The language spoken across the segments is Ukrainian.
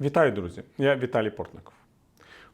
Вітаю, друзі! Я Віталій Портников.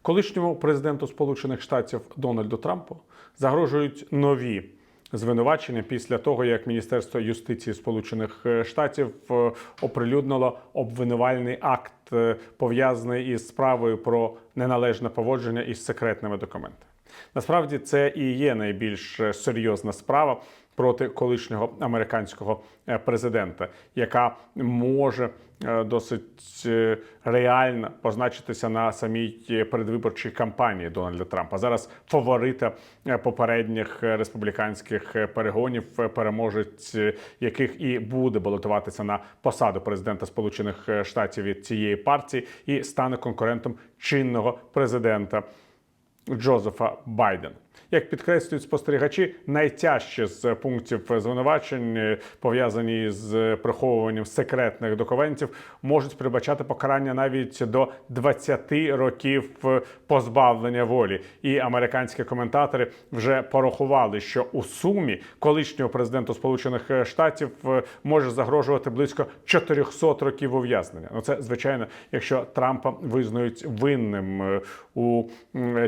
Колишньому президенту Сполучених Штатів Дональду Трампу загрожують нові звинувачення після того, як Міністерство юстиції Сполучених е, Штатів е, оприлюднило обвинувальний акт, е, пов'язаний із справою про неналежне поводження із секретними документами. Насправді це і є найбільш серйозна справа проти колишнього американського е, президента, яка може е, досить е, реально позначитися на самій передвиборчій кампанії Дональда Трампа. Зараз фаворита попередніх республіканських перегонів, переможець яких і буде балотуватися на посаду президента Сполучених Штатів від цієї партії, і стане конкурентом чинного президента. Джозефа Байдена. Як підкреслюють спостерігачі, найтяжче з пунктів звинувачень, е, пов'язані з приховуванням секретних документів, можуть передбачати покарання навіть до 20 років е, позбавлення волі. І американські коментатори вже порахували, що у сумі колишнього президенту Сполучених Штатів е, може загрожувати близько 400 років ув'язнення. Ну це звичайно, якщо Трампа визнають винним у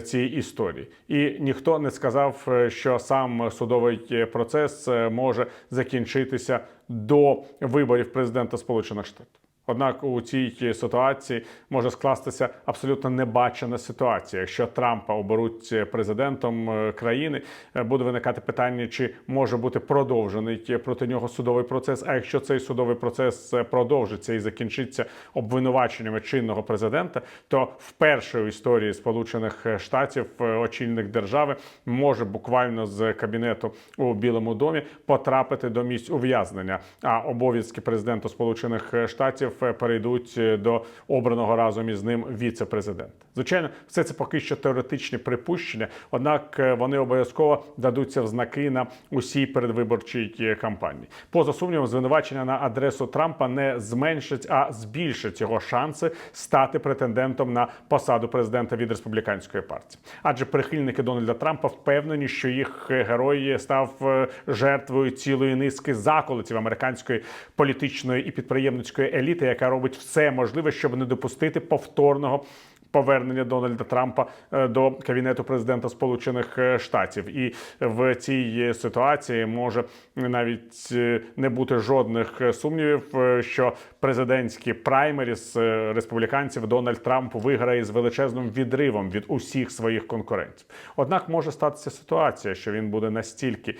цій історії, і ніхто не сказав, е, що сам судовий процес е, може закінчитися до виборів президента Сполучених Штатів. Однак у цій ситуації може скластися абсолютно небачена ситуація. Якщо Трампа оберуть президентом е, країни, е, буде виникати питання, чи може бути продовжений проти нього судовий процес. А якщо цей судовий процес е, продовжиться і закінчиться обвинуваченнями чинного президента, то вперше у історії Сполучених Штатів е, очільник держави може буквально з кабінету у Білому домі потрапити до місць ув'язнення. А обов'язки президента Сполучених Штатів е, перейдуть е, до обраного разом із ним віце-президента. Звичайно, все це поки що теоретичні припущення, однак е, вони обов'язково дадуться в знаки на усій передвиборчій е, кампанії. Поза сумнівом, звинувачення на адресу Трампа не зменшить, а збільшить його шанси стати претендентом на посаду президента від республіканської партії. Адже прихильники Дональда Трампа впевнені, що їх е, герой став жертвою цілої низки заколотів американської політичної і підприємницької еліти, яка робить все можливе, щоб не допустити повторного. Повернення Дональда Трампа е, до кабінету президента Сполучених е, Штатів, і в цій ситуації може навіть е, не бути жодних сумнівів, що президентські праймеріс республіканців Дональд Трамп виграє з величезним відривом від усіх своїх конкурентів. Однак може статися ситуація, що він буде настільки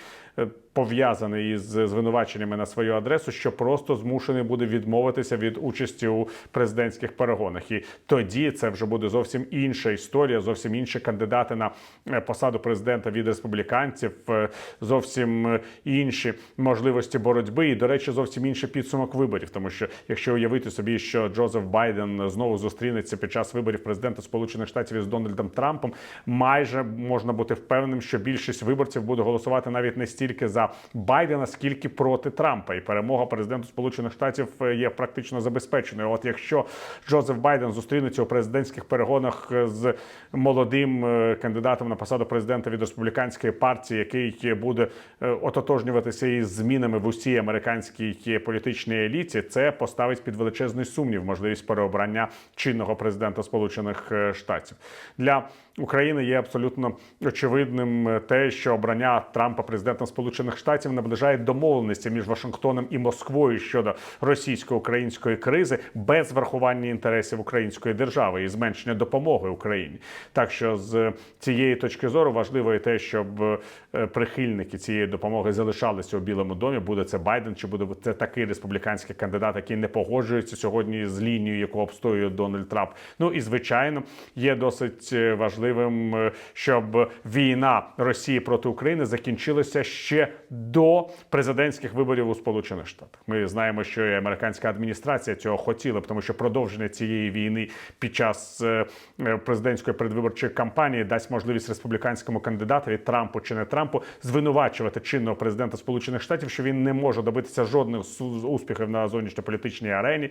пов'язаний із звинуваченнями на свою адресу, що просто змушений буде відмовитися від участі у президентських перегонах. І тоді це вже буде зовсім інша історія, зовсім інші кандидати на е, посаду президента від республіканців, е, зовсім е, інші можливості боротьби, і до речі, зовсім інший підсумок виборів. Тому що якщо уявити собі, що Джозеф Байден знову зустрінеться під час виборів президента Сполучених Штатів із Дональдом Трампом, майже можна бути впевненим, що більшість виборців буде голосувати навіть не стільки за Байдена, скільки проти Трампа, і перемога президенту Сполучених Штатів е, є практично забезпеченою. От якщо Джозеф Байден зустрінеться у президентських перегонах з молодим е, кандидатом на посаду президента від республіканської партії, який буде е, ототожнюватися із змінами в усій американській політичній еліті, це поставить під величезний сумнів можливість переобрання чинного президента Сполучених е, Штатів для України. Є абсолютно очевидним е, те, що обрання Трампа президентом Сполучених Штатів наближає домовленості між Вашингтоном і Москвою щодо російсько-української кризи без врахування інтересів української держави і зменшення допомоги Україні. Так що з цієї точки зору важливо і те, щоб е, прихильники цієї допомоги залишалися у Білому домі. Буде це Байден, чи буде це такий республіканський кандидат, який не погоджується сьогодні з лінією, яку обстоює Дональд Трамп. Ну і звичайно є досить е, важливим, е, щоб війна Росії проти України закінчилася ще до президентських виборів у Сполучених Штатах. Ми знаємо, що і американська адміністрація цього хотіла, тому що продовження цієї війни під час е, е, президентської передвиборчої кампанії дасть можливість республіканському кандидатові Трампу чи не Трампу звинувачувати чинного президента Сполучених Штатів, що він не може добитися жодних успіхів на зовнішньополітичній арені.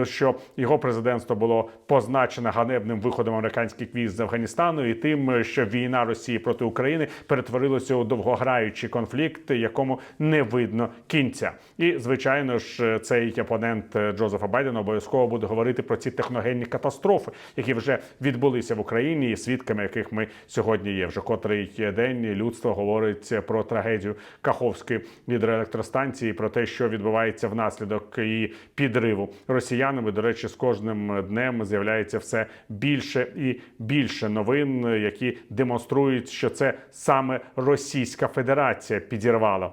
Е, що його президентство було позначено ганебним виходом американських військ з Афганістану і тим, е, що війна Росії проти України перетворилася у довгограючий конфлікт, якому не видно кінця. І звичайно ж, цей опонент е, Джозефа Байдена обов'язково буде говорити про ці техногенні катастрофи, які вже відбулися в Україні, і свідками яких ми сьогодні є. Вже котрий день людство говорить про трагедію Каховської гідроелектростанції, про те, що відбувається внаслідок її підриву росіянами. До речі, з кожним днем з'являється все більше і більше новин, які демонструють, що це саме Російська Федерація підірвала.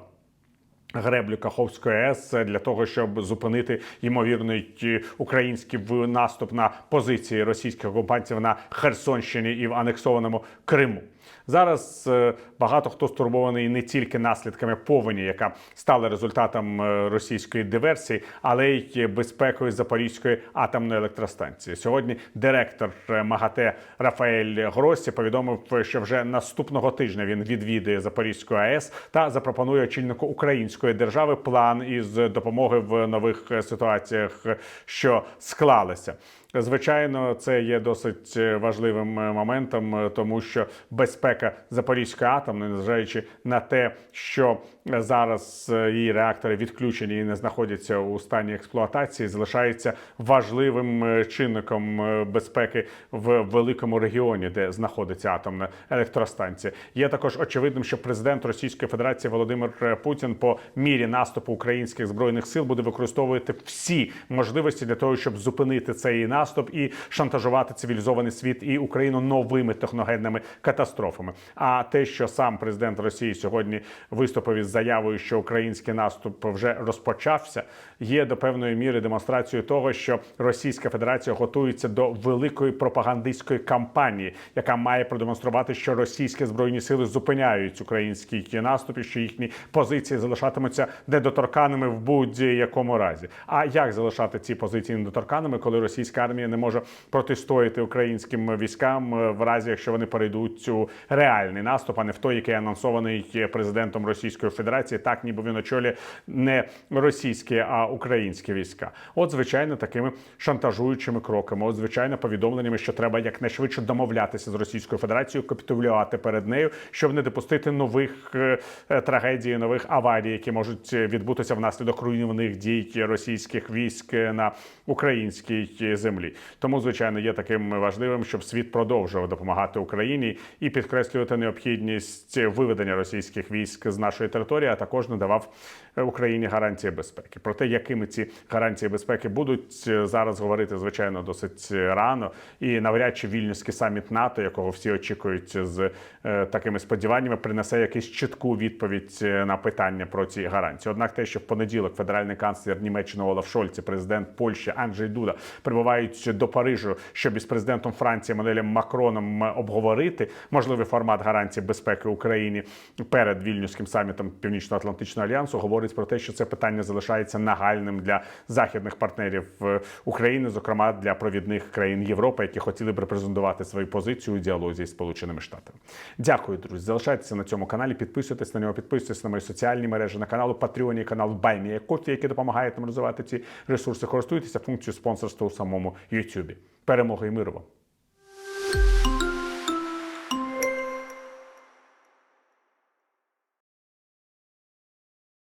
Греблю Каховської АЕС для того, щоб зупинити ймовірний е, український наступ на позиції російських окупантів на Херсонщині і в анексованому Криму. Зараз е, багато хто стурбований не тільки наслідками повені, яка стала результатом е, російської диверсії, але й безпекою Запорізької атомної електростанції. Сьогодні директор е, МАГАТЕ Рафаель Гросі повідомив, що вже наступного тижня він відвідує Запорізьку АЕС та запропонує очільнику української держави план із допомоги в нових ситуаціях, що склалися. Звичайно, це є досить е, важливим е, моментом, е, тому що безпека Запорізької атомної, незважаючи на те, що зараз її реактори відключені і не знаходяться у стані експлуатації, залишається важливим чинником безпеки в великому регіоні, де знаходиться атомна електростанція. Є також очевидним, що президент Російської Федерації Володимир Путін по мірі наступу українських збройних сил буде використовувати всі можливості для того, щоб зупинити цей наступ і шантажувати цивілізований світ і Україну новими техногенними катастрофами. А те, що сам президент Росії сьогодні виступив із заявою, що український наступ вже розпочався, є до певної міри демонстрацією того, що Російська Федерація готується до великої пропагандистської кампанії, яка має продемонструвати, що російські збройні сили зупиняють український наступ і що їхні позиції залишатимуться недоторканими в будь-якому разі. А як залишати ці позиції недоторканими, коли російська армія не може протистояти українським військам е, в разі, якщо вони перейдуть у реальний наступ, а не в той, який анонсований президентом Російської Федерації, так ніби він очолює не російські, а українські війська. От, звичайно, такими шантажуючими кроками, от звичайно, повідомленнями, що треба якнайшвидше домовлятися з Російською Федерацією, капітулювати перед нею, щоб не допустити нових е, е, трагедій, нових аварій, які можуть відбутися внаслідок руйнівних дій російських військ на українській землі. Тому, звичайно, є таким важливим, щоб світ продовжував допомагати Україні і підкреслювати необхідність виведення російських військ з нашої території, а також надавав е, Україні гарантії безпеки. Про те, якими ці гарантії безпеки будуть е, зараз говорити, звичайно, досить рано. І навряд чи вільнюський саміт НАТО, якого всі очікують з е, такими сподіваннями, принесе якусь чітку відповідь на питання про ці гарантії. Однак, те, що в понеділок федеральний канцлер Німеччини Олаф Шольц президент Польщі Анджей Дуда прибувають до Парижу, щоб із президентом Франції Еммануелем Макроном обговорити можливий формат гарантій безпеки Україні перед вільнюським самітом Північно-Атлантичного альянсу, говорить про те, що це питання залишається нагальним для західних партнерів е, України, зокрема для провідних країн Європи, які хотіли б репрезентувати свою позицію у діалозі з Сполученими Штатами. Дякую, друзі. Залишайтеся на цьому каналі, підписуйтесь на нього, підписуйтесь на мої соціальні мережі, на канал Patreon канал Баймія Кофі, які допомагають нам розвивати ці ресурси. Користуйтеся функцією спонсорства у самому YouTube. Перемоги і миру вам!